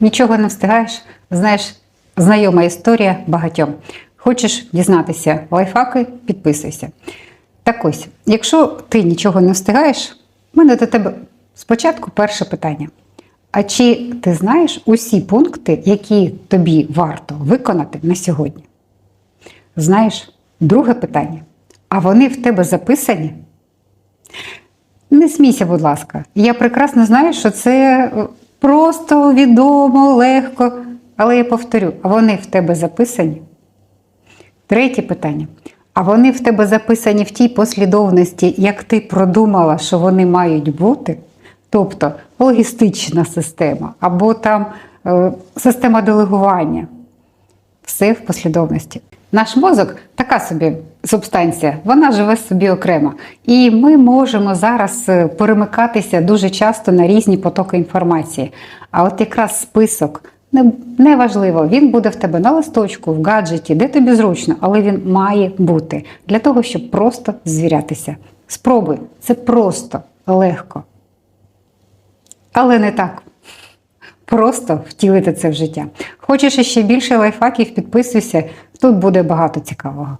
Нічого не встигаєш, знаєш, знайома історія багатьом. Хочеш дізнатися лайфхаки, підписуйся. Так ось, якщо ти нічого не встигаєш, в мене до тебе спочатку перше питання. А чи ти знаєш усі пункти, які тобі варто виконати на сьогодні? Знаєш, друге питання. А вони в тебе записані? Не смійся, будь ласка. Я прекрасно знаю, що це е, просто відомо, легко. Але я повторю, а вони в тебе записані? Третє питання. А вони в тебе записані в тій послідовності, як ти продумала, що вони мають бути? Тобто логістична система або там е, система делегування. Все в послідовності. Наш мозок така собі субстанція, вона живе собі окремо. І ми можемо зараз е, перемикатися дуже часто на різні потоки інформації. А от якраз список не, не він буде в тебе на листочку, в гаджеті, де тобі зручно, але він має бути для того, щоб просто звірятися. Спробуй, це просто легко. Але не так. Просто втілити це в життя. Хочеш ще більше лайфхаків, підписуйся, тут буде багато цікавого.